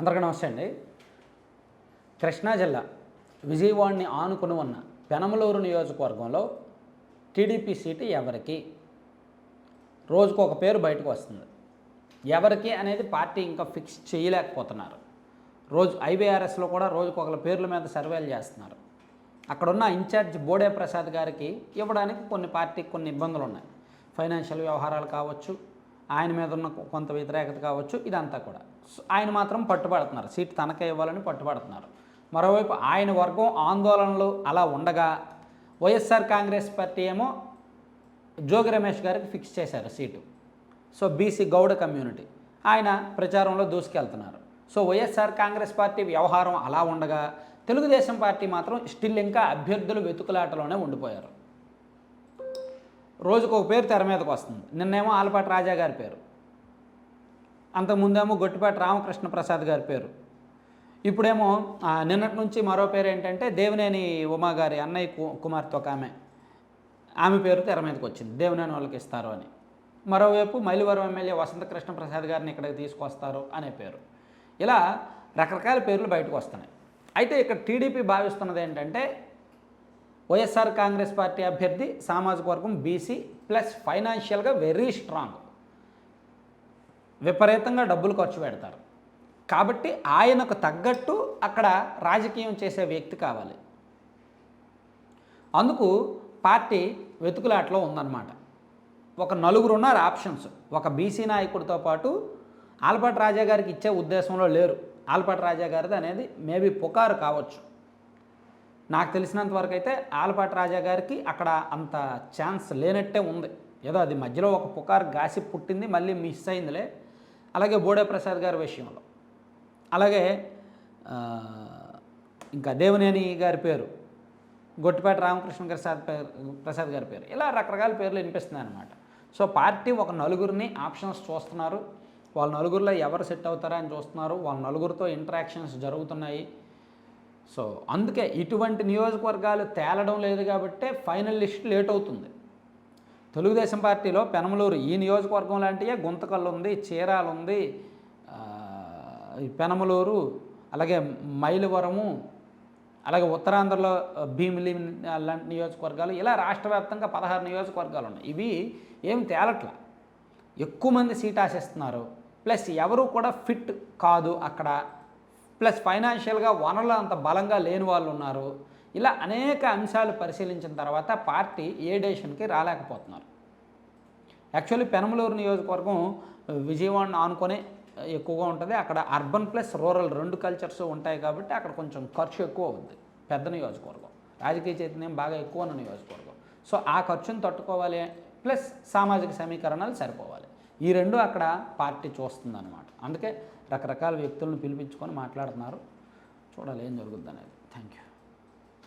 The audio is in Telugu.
అందరికీ నమస్తే అండి. కృష్ణా జిల్లా విజయవాడని ఆనుకుని ఉన్న పెనమలూరు నియోజకవర్గంలో టీడీపీ సీటు ఎవరికి? రోజుకు ఒక పేరు బయటకు వస్తుంది. ఎవరికి అనేది పార్టీ ఇంకా ఫిక్స్ చేయలేకపోతున్నారు. రోజు ఐబీఆర్ఎస్లో కూడా రోజుకు ఒకళ్ళ పేర్ల మీద సర్వేలు చేస్తున్నారు. అక్కడున్న ఇన్ఛార్జ్ బోడే ప్రసాద్ గారికి ఇవ్వడానికి కొన్ని పార్టీకి కొన్ని ఇబ్బందులు ఉన్నాయి. ఫైనాన్షియల్ వ్యవహారాలు కావచ్చు ఆయన మీద ఉన్న కొంత వ్యతిరేకత కావచ్చు ఇదంతా కూడా. ఆయన మాత్రం పట్టుబడుతున్నారు. సీట్ తనకే ఇవ్వాలని పట్టుబడుతున్నారు. మరోవైపు ఆయన వర్గం ఆందోళనలు అలా ఉండగా వైఎస్ఆర్ కాంగ్రెస్ పార్టీ ఏమో జోగి రమేష్ గారికి ఫిక్స్ చేశారు seat. So BC Gowda community. ఆయన ప్రచారంలో దూసుకెళ్తున్నారు. సో వైఎస్ఆర్ కాంగ్రెస్ పార్టీ వ్యవహారం అలా ఉండగా తెలుగుదేశం పార్టీ మాత్రం స్టిల్ ఇంకా అభ్యర్థులు వెతుకులాటలోనే ఉండిపోయారు. రోజుకు ఒక పేరు తెర మీదకి వస్తుంది నిన్నేమో ఆలపాటి రాజా గారి పేరు. అంతకుముందేమో గొట్టిపాటి రామకృష్ణ ప్రసాద్ గారి పేరు. ఇప్పుడేమో నిన్నటి నుంచి మరో పేరు ఏంటంటే దేవినేని ఉమా గారి అన్నయ్య కు- కుమార్తె ఒక ఆమె. ఆమె పేరు తెర మీదకి వచ్చింది. దేవినేని వాళ్ళకి ఇస్తారు అని. మరోవైపు మైలువరం ఎమ్మెల్యే వసంత కృష్ణ ప్రసాద్ గారిని ఇక్కడికి తీసుకొస్తారు అనే పేరు. ఇలా రకరకాల పేర్లు బయటకు వస్తున్నాయి. అయితే ఇక్కడ టీడీపీ భావిస్తున్నది ఏంటంటే వైఎస్ఆర్ కాంగ్రెస్ పార్టీ అభ్యర్థి సామాజిక వర్గం బీసీ ప్లస్ ఫైనాన్షియల్గా వెరీ స్ట్రాంగ్. విపరీతంగా డబ్బులు ఖర్చు పెడతారు. కాబట్టి ఆయనకు తగ్గట్టు అక్కడ రాజకీయం చేసే వ్యక్తి కావాలి. అందుకు పార్టీ వెతుకులాట్లో ఉందన్నమాట. ఒక నలుగురు ఉన్నారు ఆప్షన్స్. ఒక బీసీ నాయకుడితో పాటు ఆల్పాటి రాజా గారికి ఇచ్చే ఉద్దేశంలో లేరు. ఆల్పాటి రాజా గారిది అనేది మేబీ పుకారు కావచ్చు. నాకు తెలిసినంత వరకు అయితే ఆల్పాటి రాజా గారికి అక్కడ అంత ఛాన్స్ లేనట్టే ఉంది. ఏదో అది మధ్యలో ఒక పుకారు గాసి పుట్టింది మళ్ళీ మిస్ అయిందిలే. అలాగే బోడే ప్రసాద్ గారి విషయంలో. అలాగే ఇంకా దేవనేని గారి పేరు గొట్టిపేట రామకృష్ణ ప్రసాద్ పేరు ప్రసాద్ గారి పేరు ఇలా రకరకాల పేర్లు వినిపిస్తున్నాయి అనమాట సో పార్టీ ఒక నలుగురిని ఆప్షన్స్ చూస్తున్నారు. వాళ్ళ నలుగురిలో ఎవరు సెట్ అవుతారా అని చూస్తున్నారు. వాళ్ళ నలుగురితో ఇంటరాక్షన్స్ జరుగుతున్నాయి. సో అందుకే ఇటువంటి నియోజకవర్గాలు తేలడం లేదు కాబట్టే ఫైనల్ లిస్ట్ లేట్ అవుతుంది. తెలుగుదేశం పార్టీలో పెనమలూరు ఈ నియోజకవర్గం లాంటివే గుంతకల్లు ఉంది చీరాలు ఉంది పెనమలూరు అలాగే మైలవరము అలాగే ఉత్తరాంధ్రలో భీమిలి లాంటి నియోజకవర్గాలు ఇలా రాష్ట్ర వ్యాప్తంగా పదహారు నియోజకవర్గాలు ఉన్నాయి ఇవి ఏం తేలట్లా. ఎక్కువ మంది సీట్ ఆశిస్తున్నారు. ప్లస్ ఎవరు కూడా ఫిట్ కాదు అక్కడ. ప్లస్ ఫైనాన్షియల్గా వనరులు అంత బలంగా లేని వాళ్ళు ఉన్నారు ఇలా అనేక అంశాలు పరిశీలించిన తర్వాత పార్టీ ఏ డెసిషన్కి రాలేకపోతున్నారు. యాక్చువల్లీ పెనమలూరు నియోజకవర్గం విజయవాడను ఆనుకొని ఎక్కువగా ఉంటుంది. అక్కడ అర్బన్ ప్లస్ రూరల్ రెండు కల్చర్స్ ఉంటాయి కాబట్టి అక్కడ కొంచెం ఖర్చు ఎక్కువ ఉంది పెద్ద నియోజకవర్గం. రాజకీయ చైతన్యం బాగా ఎక్కువ ఉన్న నియోజకవర్గం. సో ఆ ఖర్చును తట్టుకోవాలి ప్లస్ సామాజిక సమీకరణాలు సరిపోవాలి. ఈ రెండు అక్కడ పార్టీ చూస్తుందన్నమాట. అందుకే రకరకాల వ్యక్తులను పిలిపించుకొని మాట్లాడుతున్నారు. చూడాలి ఏం జరుగుద్ది అనేది. Thank you